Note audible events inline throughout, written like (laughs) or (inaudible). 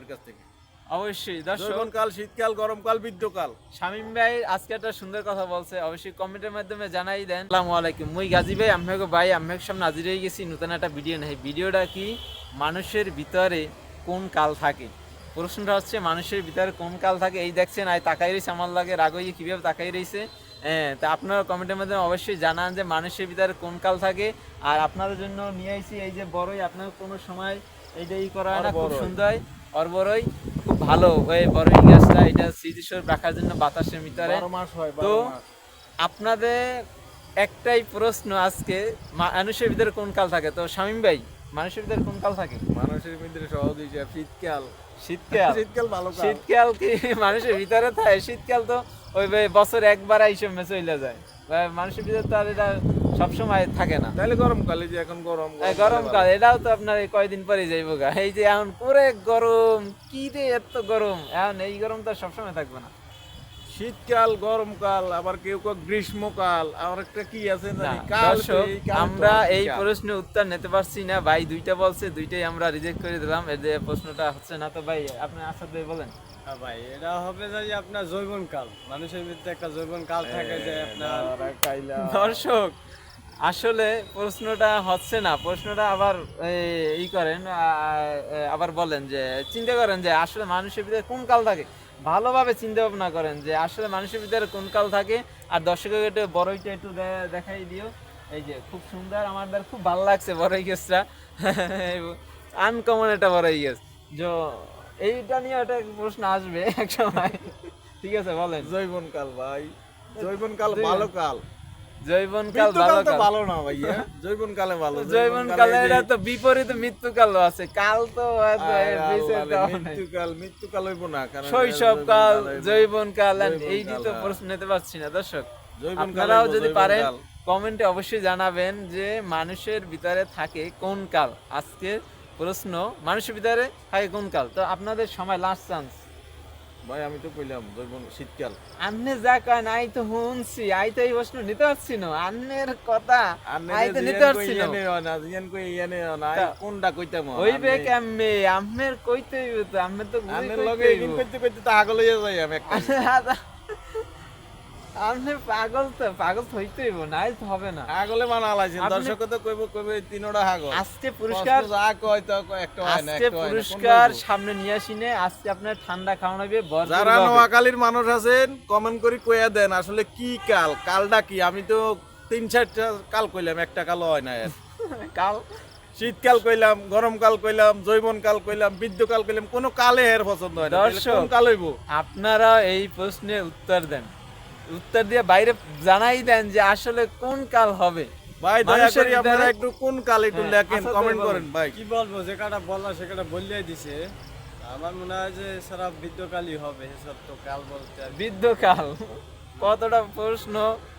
এর কাছ থেকে। অবশ্যই দর্শক কাল শীতকাল গরমকাল শামিম ভাই আজকে একটা সুন্দর কথা বলছে অবশ্যই কমেন্টের মাধ্যমে জানাই দেন। আসসালামু আলাইকুম মুই গাজী ভাই ভাই সামনে হাজির হয়ে গেছি নতুন একটা ভিডিও নেই ভিডিওটা কি? মানুষের ভিতরে কোন কাল থাকে? প্রশ্নটা হচ্ছে মানুষের ভিতরে কোন কাল থাকে? এই দেখছেন আই তাকাই রয়েছে আমার লাগে রাগ হয়ে কীভাবে তাকাই রয়েছে হ্যাঁ তা আপনারা কমেন্টের মাধ্যমে অবশ্যই জানান যে মানুষের ভিতরে কোন কাল থাকে? আর আপনাদের জন্য নিয়ে আইছি এই যে বড়ই আপনার কোনো সময় এইটা ই করা হয় না খুব অরবড়ই। সুন্দর অরবরই খুব ভালো ওই বড়ই গাছটা এটা স্মৃতিস্বর রাখার জন্য বাতাসের ভিতরে বারো মাস তো আপনাদের একটাই প্রশ্ন আজকে মানুষের ভিতরে কোন কাল থাকে? তো শামিম ভাই মানুষের ভিতরে কোন কাল থাকে? মানুষের ভিতরে সহজ শীতকাল। শীতকাল? শীতকাল ভালো শীতকাল কি মানুষের ভিতরে থাকে? শীতকাল তো ওই বছর একবার এইসব চলে যায়। মানুষের ভিতরে তো আর এটা সবসময় থাকে না। তাহলে গরমকালে যে এখন গরম গরমকাল এটাও তো আপনার এই কয়দিন পরে যাইব গা। এই যে এখন পুরে গরম কি রে এত গরম। এখন এই গরম তো সবসময় থাকবে না। শীতকাল গরমকাল আবার কেউ কেউ গ্রীষ্মকাল আর একটা কি আছে আমরা এই। প্রশ্নের উত্তর নিতে পারছি না। ভাই দুইটা বলছে দুইটাই আমরা রিজেক্ট করে দিলাম। এই যে প্রশ্নটা হচ্ছে না তো ভাই আপনি আসাদ ভাই বলেন। ভাই এটা হবে যে আপনার জৈবন কাল। মানুষের ভিতরে একটা জৈবন কাল থাকে যে আপনার দর্শক আসলে প্রশ্নটা হচ্ছে না প্রশ্নটা আবার ই করেন আবার বলেন যে চিন্তা করেন যে আসলে মানুষের ভিতরে কোন কাল থাকে? ভালোভাবে চিন্তা ভাবনা করেন যে আসলে মানুষের ভিতরে কোন কাল থাকে? আর দর্শকের একটু বড়ইটা একটু দেখাই দিও। এই যে খুব সুন্দর আমাদের খুব ভালো লাগছে বড়ই গেছটা আনকমন একটা বড়ই গেছ যে এইটা নিয়ে একটা প্রশ্ন আসবে এক সময়। (laughs) ঠিক আছে বলেন। জৈবনকাল ভাই। জৈবনকাল জৈবন- ভালো কাল। জৈবন ভালো কাল। ভালো না ভাইয়া। (laughs) জৈবনকালে ভালো জৈবনকালে এটা তো বিপরীত মৃত্যুকাল আছে। কাল তো এত আয় এর বিশেষ আল্লাহ রে, দেওয়া নাই। মৃত্যুকাল মৃত্যুকাল হইব না কারণ শৈশব জৈবনকাল হইবো। জৈবন কাল জৈবন এই তো প্রশ্ন নিতে পারছি না দর্শক। জৈবনকাল আপনারাও যদি পারেন কমেন্টে অবশ্যই জানাবেন যে মানুষের ভিতরে থাকে কোন কাল? আজকে প্রশ্ন মানুষের ভিতরে থাকে কোন কাল? তো আপনাদের সময় লাস্ট চান্স ভাই আমি তো কইলাম জৈবন শীতকাল। আন্নে যা কয় নাই তো শুনছি আই তো এই প্রশ্ন নিতে পারছি না। আন্নের কথা আই তো নিতে পারছি না। তা- কোনটা কইতাম ওই বে কেমনে? আম্মের কইতে তো আম্মে তো কইতে লগে। কইতে কইতে তো আগলে যাই আমি একটা। আপনি পাগল তো পাগল নাই হবে না। মানা আলাইছেন দর্শক তো কইব কইব তিনোটা হাগল। আজকে পুরস্কার যা কয় তো একটা হয় না আজকে পুরস্কার সামনে নিয়ে আসিনে আজকে আপনার ঠান্ডা খাওয়ানো হবে যারা নোয়াখালীর মানুষ আছেন কমেন্ট করে কইয়া দেন আসলে কি কাল? কালটা কি? আমি তো তিন চারটা কাল কইলাম একটা কাল হয় না (laughs) কাল? শীতকাল কইলাম গরমকাল কইলাম জৈবনকাল কইলাম বৃদ্ধকাল কইলাম কোনো কালে এর পছন্দ হয় না। দর্শক। কোন কাল হইব? আপনারা এই প্রশ্নের উত্তর দেন। উত্তর দিয়ে বাইরে জানাই দেন যে আসলে কোন কাল হবে। ভাই দয়া করে আপনারা একটু কোন কাল একটু হ্যাঁ, লেখেন কমেন্ট করেন ভাই। কি বলব যে কাটা বললা সে কাটা বললেই দিছে। আমার মনে হয় যে সারা বৃদ্ধকালই হবে এসব তো কাল বলতে বৃদ্ধকাল কতটা প্রশ্ন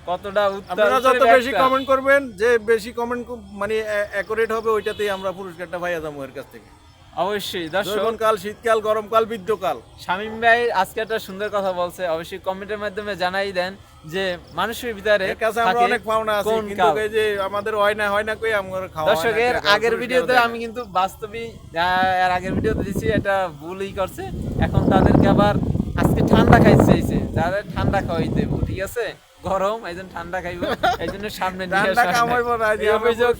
কতটা উত্তর আপনারা যত বেশি কমেন্ট করবেন যে বেশি কমেন্ট মানে অ্যাকুরেট হবে ওইটাতেই আমরা পুরস্কারটা পাইয়া যাব এর কাছ থেকে। অবশ্যই দর্শক। জৈবনকাল শীতকাল গরমকাল বৃদ্ধকাল। শামিম ভাই আজকে একটা সুন্দর কথা বলছে অবশ্যই কমেন্টের মাধ্যমে জানাই দেন যে মানুষের ভিতরে কাছে আমরা অনেক পাওনা আছে কিন্তু এই যে আমাদের হয় না হয় না কই আমার খাওয়া দর্শকের আগের ভিডিওতে আমি কিন্তু বাস্তবিক আহ, এর আগের ভিডিওতে দিছি এটা ভুলই করছে। এখন তাদেরকে আবার আজকে ঠান্ডা খাইতে চাইছে। যাদের ঠান্ডা খাওয়াই দেবো ঠিক আছে? গরম এই ঠান্ডা খাইবো এই জন্য সামনে নিয়ে ঠান্ডা আসা কামাইবো না যে এই অভিযোগ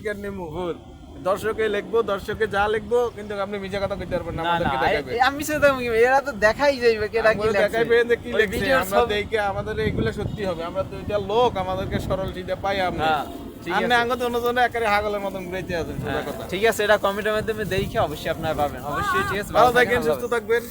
ভুল। দর্শকে লিখব দর্শকে যা লিখব কিন্তু আপনি মিছা কথা কইতে পারবেন না আমাদেরকে দেখাবেন এই- আমি সেটা এরা তো দেখাই যাইবে কে কি লেখছে। দেখাইবেন যে কি লিখছে আমরা দেখে আমাদের এগুলা সত্যি হবে। আমরা তো এটা লোক আমাদেরকে সরল সিধা পাই আমরা। হ্যাঁ, ঠিক আপনি আছে। আঙ্গত অন্যজনে একেবারে হাগলের মতন ঘুরাইতে আছেন হ্যাঁ, কথা। ঠিক আছে এটা কমেন্টের মাধ্যমে দেখে অবশ্যই আপনার পাবেন। অবশ্যই ঠিক আছে ভালো থাকেন সুস্থ থাকবেন।